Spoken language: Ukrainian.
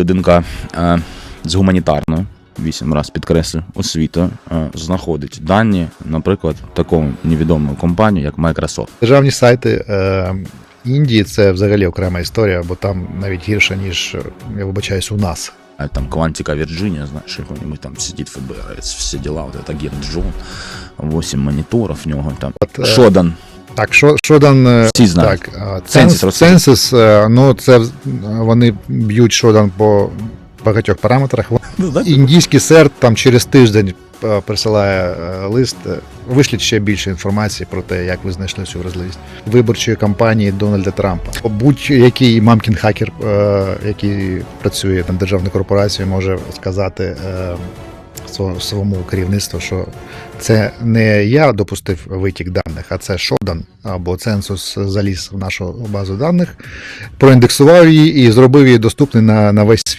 людинка е, з гуманітарною, вісім раз підкреслю, освітою, е, знаходить дані, наприклад, такому невідомої компанії, як Microsoft. Державні сайти е, Індії це взагалі окрема історія, бо там навіть гірше, ніж я вибачаюсь, у нас. Там Квантика Вирджиния, знаешь, какой-нибудь там сидит ФБР, все дела, вот это агент Джон, 8 мониторов в нього там. Шодан, Так, що Шодан. е, всі знають. Так, розкажи. Ценсис, е, ну це вони б'ють Шодан по багатьох параметрах. Ну? Індійський серд там через тиждень е, присилає лист. Вишліть ще більше інформації про те, як ви знайшли цю вразливість виборчої кампанії Дональда Трампа. Будь-який мамкін хакер, який працює на державну корпорацію, може сказати своєму керівництву, що це не я допустив витік даних, а це Шодан або Ценсус заліз в нашу базу даних, проіндексував її і зробив її доступною на, на весь світ.